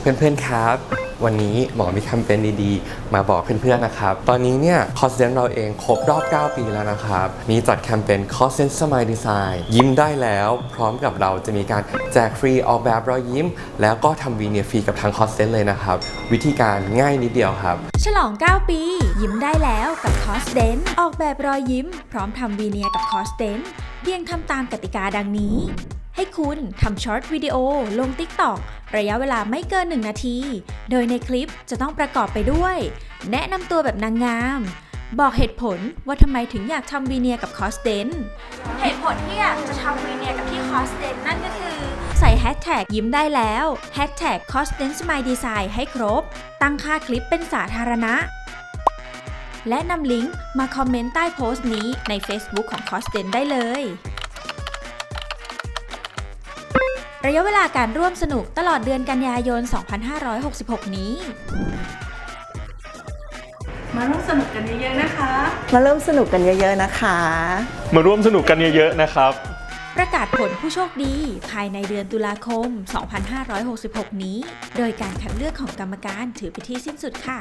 เพื่อนๆครับ วันนี้หมอมีแคมเปญดีๆ มาบอกเพื่อนๆนะครับ ตอนนี้เนี่ยคอสเซนเราเองครบรอบ 9 ปีแล้วนะครับ มีจัดแคมเปญคอสเซนสม l ยดีไซน์ยิ้มได้แล้ว พร้อมกับเราจะมีการแจกฟรีออกแบบรอยยิ้ม แล้วก็ทำวีเนียฟรีกับทางคอสเซนเลยนะครับ วิธีการง่ายนิดเดียวครับ ฉลอง 9 ปี ยิ้มได้แล้วกับคอสเดนออกแบบรอยยิ้ม พร้อมทำวีเนียร์กับคอสเดนเพียงทำตามกติกาดังนี้ ให้คุณทำช็อตวิดีโอลง TikTok ระยะเวลาไม่เกิน 1 นาที โดยในคลิปจะต้องประกอบไปด้วย แนะนำตัวแบบนางงาม บอกเหตุผลว่าทำไมถึงอยากทำวีเนียกับคอสเดนเหตุผลที่อยากจะทำวีเนียกับที่คอสเดนนั่นก็คือ ใส่แฮชแท็กยิ้มได้แล้วแฮชแท็กคอสเดนสม l ยดีไซน์ให้ครบ ตั้งค่าคลิปเป็นสาธารณะและนำลิงก์มาคอมเมนต์ใต้โพสต์นี้ใน Facebook ของ c o s t e n ได้เลย ระยะเวลาการร่วมสนุกตลอดเดือนกันยายน 2566 นี้ มาร่วมสนุกกันเยอะๆนะคะ มาเริ่มสนุกกันเยอะๆนะคะ มาร่วมสนุกกันเยอะๆนะครับ ประกาศผลผู้โชคดีภายในเดือนตุลาคม 2566 นี้ โดยการคัดเลือกของกรรมการถือเป็นที่สิ้นสุดค่ะ